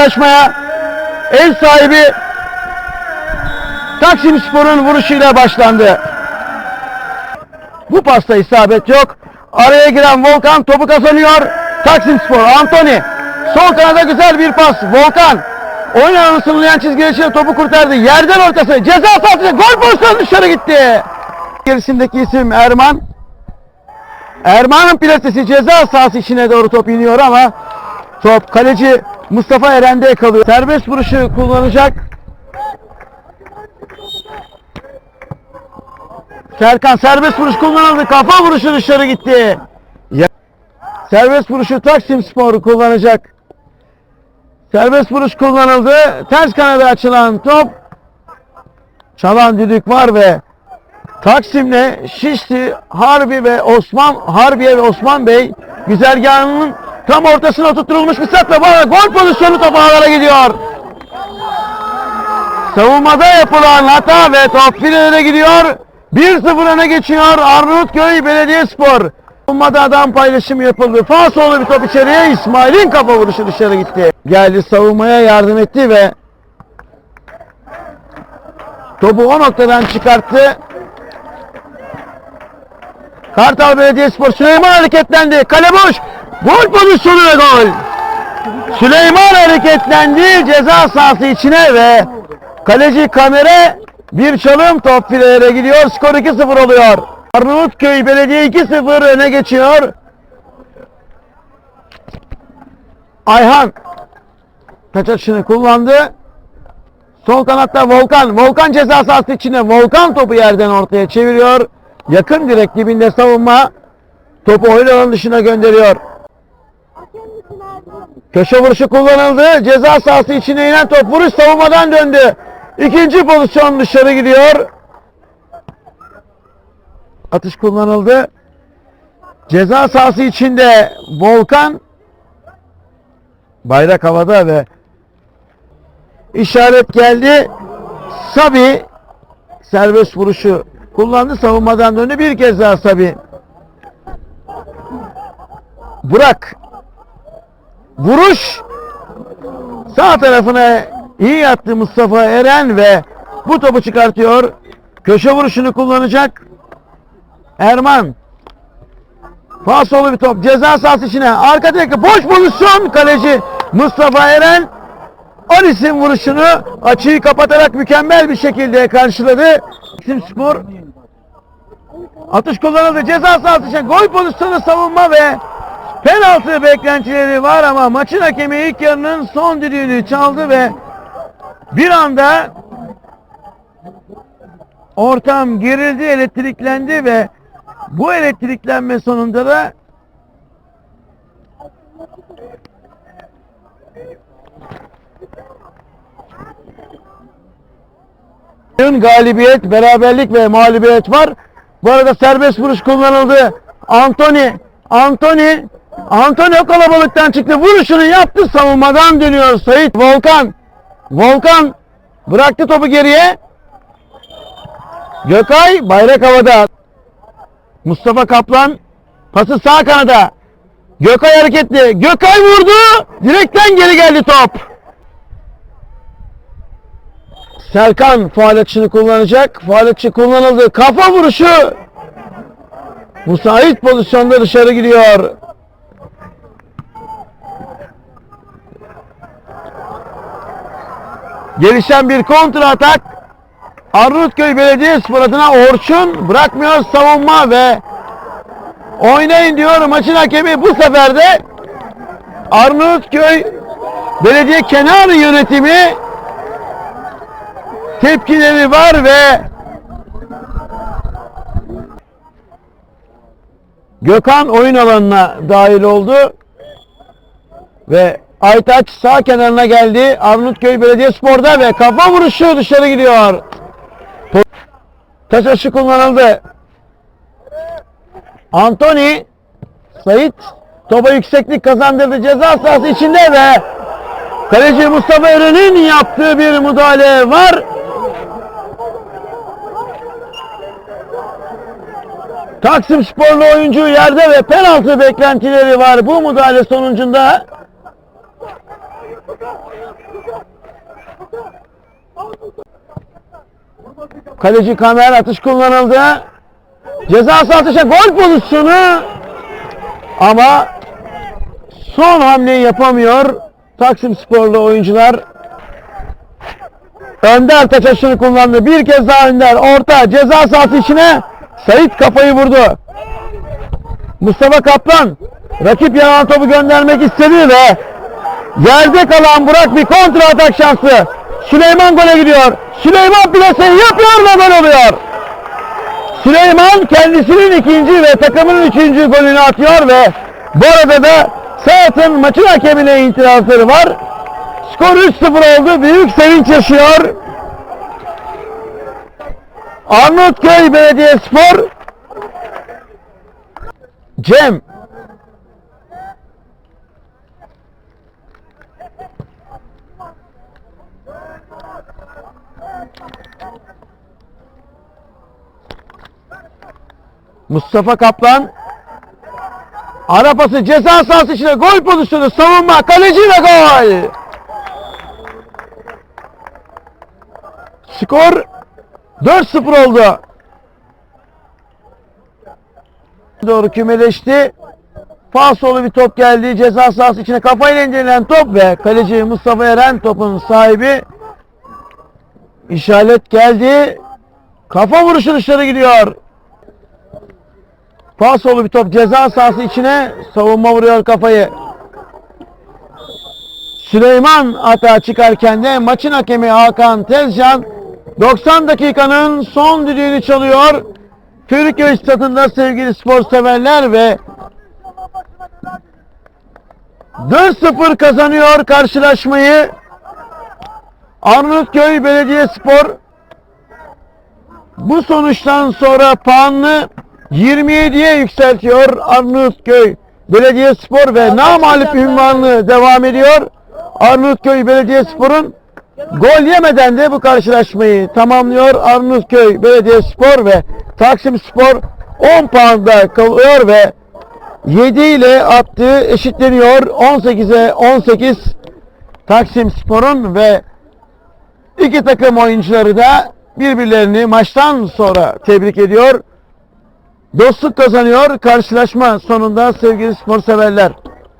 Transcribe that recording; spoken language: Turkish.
karşılaşmaya ev sahibi Taksim Spor'un vuruşuyla başlandı. Bu pasta isabet yok. Araya giren Volkan topu kazanıyor. Taksim Spor, Antony. Sol kanada güzel bir pas. Volkan. Oyun alanı sınırlayan çizgi içinde topu kurtardı. Yerden ortası. Ceza sahasına gol pozisyonu dışarı gitti. Gerisindeki isim Erman. Erman'ın plasesi ceza sahası içine doğru top iniyor ama top kaleci Mustafa Eren'de kalıyor. Serbest vuruşu kullanacak. Serkan serbest vuruş kullanıldı. Kafa vuruşu dışarı gitti. Serbest vuruşu Taksim Spor kullanacak. Serbest vuruş kullanıldı. Ters kanada açılan top. Çalan düdük var ve Taksim'le Şişli, Harbi ve Osman Harbiye ve Osman Bey güzergahının tam ortasına tutturulmuş bir sapla bana gol pozisyonu top ağlara gidiyor. Savunmada yapılan hata ve top filelere gidiyor. 1-0 öne geçiyor Arnavutköy Belediyespor. Savunmada adam paylaşımı yapıldı. Fasoğlu bir top içeriye İsmail'in kafa vuruşu dışarı gitti. Geldi savunmaya yardım etti ve topu o noktadan çıkarttı. Kartal Belediyespor Süleyman hareketlendi. Kale boş. Gol pozisyonu ve gol. Süleyman hareketlendi ceza sahası içine ve kaleci kamera bir çalım top filelere gidiyor. Skor 2-0 oluyor. Arnavutköy Belediye 2-0 öne geçiyor. Ayhan taç atışını kullandı. Sol kanatta Volkan. Volkan ceza sahası içine. Volkan topu yerden ortaya çeviriyor. Yakın direk dibinde savunma. Topu oyun alanı dışına gönderiyor. Köşe vuruşu kullanıldı. Ceza sahası içine inen top vuruş savunmadan döndü. İkinci pozisyon dışarı gidiyor. Atış kullanıldı. Ceza sahası içinde Volkan bayrak havada ve işaret geldi. Sabi serbest vuruşu kullandı. Savunmadan döndü. Bir kez daha Sabi. Burak vuruş sağ tarafına iyi yattı Mustafa Eren ve bu topu çıkartıyor. Köşe vuruşunu kullanacak. Erman. Fasolu bir top. Ceza sahası içine. Arka direkte boş pozisyon. Kaleci Mustafa Eren. Alis'in vuruşunu açıyı kapatarak mükemmel bir şekilde karşıladı. İsim Spor atış kullanıldı. Ceza sahası içine gol pozisyonu savunma ve penaltı beklentileri var ama maçın hakemi ilk yarının son düdüğünü çaldı ve bir anda ortam gerildi, elektriklendi ve bu elektriklenme sonunda da galibiyet, beraberlik ve mağlubiyet var. Bu arada serbest vuruş kullanıldı. Anthony, Anthony, Anthony o kalabalıktan çıktı. Vuruşunu yaptı. Savunmadan dönüyor Sait. Volkan, Volkan bıraktı topu geriye. Gökay bayrak havada. Mustafa Kaplan pası sağ kanada. Gökay hareketli. Gökay vurdu. Direkten geri geldi top. Serkan faal atışını kullanacak. Faal atışı kullanıldı. Kafa vuruşu. Müsait pozisyonda dışarı gidiyor. Gelişen bir kontra atak. Arnavutköy Belediyespor adına Orçun bırakmıyor savunma ve oynayın diyor maçın hakemi bu sefer de Arnavutköy Belediye Kenar Yönetimi tepkileri var ve Gökhan oyun alanına dahil oldu ve Aytaç sağ kenarına geldi. Arnavutköy Belediyespor'da ve kafa vuruşu dışarı gidiyor. Taç aşı kullanıldı. Anthony Sait topa yükseklik kazandırdı ceza sahası içinde ve kaleci Mustafa Eren'in yaptığı bir müdahale var. Taksim sporlu oyuncu yerde ve penaltı beklentileri var bu müdahale sonucunda. Kaleci kamer atış kullanıldı. Ceza sahası atışa gol pozisyonu. Ama son hamleyi yapamıyor. Taksim Sporlu oyuncular. Önder taçaşını kullandı. Bir kez daha Önder. Orta ceza sahası içine. Sait kafayı vurdu. Mustafa Kaplan rakip yanan topu göndermek istedi ve yerde kalan Burak bir kontra atak şansı. Süleyman gole gidiyor. Süleyman plaseyi yapıyor ve gol oluyor. Süleyman kendisinin ikinci ve takımının üçüncü golünü atıyor ve bu arada da Saat'ın maçın hakemine itirazları var. Skor 3-0 oldu. Büyük sevinç yaşıyor. Arnavutköy Belediyespor Cem Mustafa Kaplan Ara pası ceza sahası içine gol pozisyonu savunma kaleci ve gol. Skor 4-0 oldu. Doğru kümeleşti. Falsolu bir top geldi. Ceza sahası içine kafayla indirilen top ve kaleci Mustafa Eren topun sahibi. İşaret geldi. Kafa vuruşu dışarı gidiyor. Falsolu bir top ceza sahası içine savunma vuruyor kafayı. Süleyman atağa çıkarken de maçın hakemi Hakan Tezcan 90 dakikanın son düdüğünü çalıyor. Türkiye stadında sevgili spor severler ve 4-0 kazanıyor karşılaşmayı. Arnavutköy Belediyespor bu sonuçtan sonra puanını 27'ye yükseltiyor Arnavutköy Belediyespor ve namalip ünvanı devam ediyor. Arnavutköy Belediyespor'un gol yemeden de bu karşılaşmayı tamamlıyor. Arnavutköy Belediyespor ve Taksim Spor 10 puanda kalıyor ve 7 ile attığı eşitleniyor. 18'e 18 Taksim Spor'un ve iki takım oyuncuları da birbirlerini maçtan sonra tebrik ediyor. Dostluk kazanıyor karşılaşma sonunda sevgili spor severler.